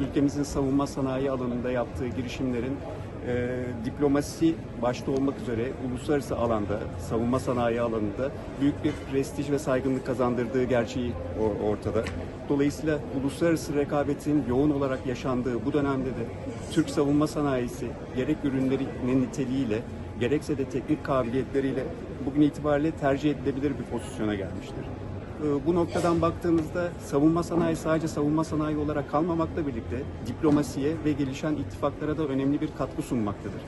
ülkemizin savunma sanayi alanında yaptığı girişimlerin e, diplomasi başta olmak üzere uluslararası alanda, savunma sanayi alanında büyük bir prestij ve saygınlık kazandırdığı gerçeği ortada. Dolayısıyla uluslararası rekabetin yoğun olarak yaşandığı bu dönemde de Türk savunma sanayisi gerek ürünlerinin niteliğiyle gerekse de teknik kabiliyetleriyle bugün itibariyle tercih edilebilir bir pozisyona gelmiştir. Ee, Bu noktadan baktığımızda savunma sanayi sadece savunma sanayi olarak kalmamakla birlikte diplomasiye ve gelişen ittifaklara da önemli bir katkı sunmaktadır.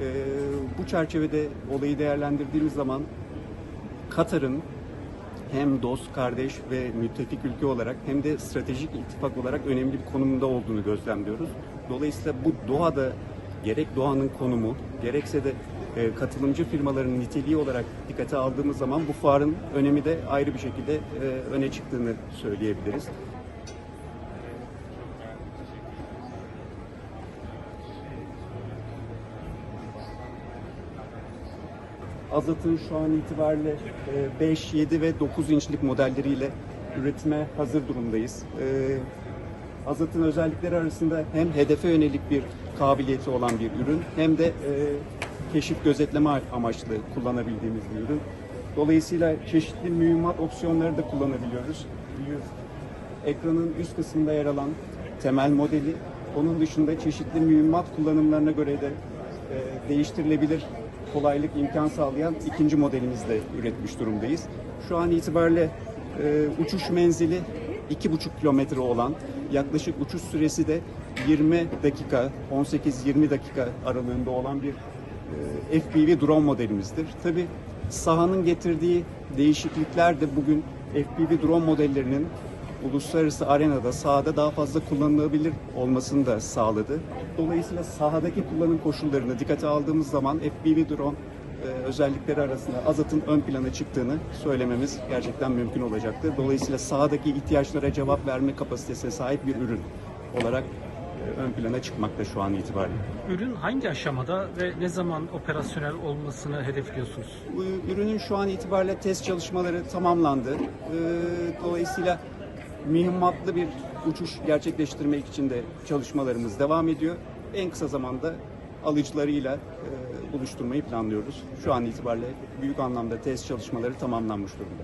Ee, Bu çerçevede olayı değerlendirdiğimiz zaman Katar'ın hem dost, kardeş ve müttefik ülke olarak hem de stratejik ittifak olarak önemli bir konumunda olduğunu gözlemliyoruz. Dolayısıyla bu Doha'da gerek Doha'nın konumu gerekse de e, katılımcı firmaların niteliği olarak dikkate aldığımız zaman bu fuarın önemi de ayrı bir şekilde e, öne çıktığını söyleyebiliriz. Azat'ın şu an itibariyle e, 5, 7 ve 9 inçlik modelleriyle üretime hazır durumdayız. E, Azat'ın özellikleri arasında hem hedefe yönelik bir kabiliyeti olan bir ürün hem de e, keşif gözetleme amaçlı kullanabildiğimiz bir ürün. Dolayısıyla çeşitli mühimmat opsiyonları da kullanabiliyoruz. Biliyoruz. Ekranın üst kısmında yer alan temel modeli, onun dışında çeşitli mühimmat kullanımlarına göre de e, değiştirilebilir kolaylık imkan sağlayan ikinci modelimizde üretmiş durumdayız. Şu an itibariyle e, uçuş menzili 2,5 kilometre olan yaklaşık uçuş süresi de 20 dakika 18-20 dakika aralığında olan bir FPV drone modelimizdir. Tabi sahanın getirdiği değişiklikler de bugün FPV drone modellerinin uluslararası arenada sahada daha fazla kullanılabilir olmasını da sağladı. Dolayısıyla sahadaki kullanım koşullarını dikkate aldığımız zaman FPV drone e, özellikleri arasında Azat'ın ön plana çıktığını söylememiz gerçekten mümkün olacaktır. Dolayısıyla sahadaki ihtiyaçlara cevap verme kapasitesine sahip bir ürün olarak e, ön plana çıkmakta şu an itibariyle. Ürün hangi aşamada ve ne zaman operasyonel olmasını hedefliyorsunuz? Ürünün şu an itibariyle test çalışmaları tamamlandı. Ee, Dolayısıyla mühimmatlı bir uçuş gerçekleştirmek için de çalışmalarımız devam ediyor. En kısa zamanda alıcılarıyla e, buluşturmayı planlıyoruz. Şu an itibariyle büyük anlamda test çalışmaları tamamlanmış durumda.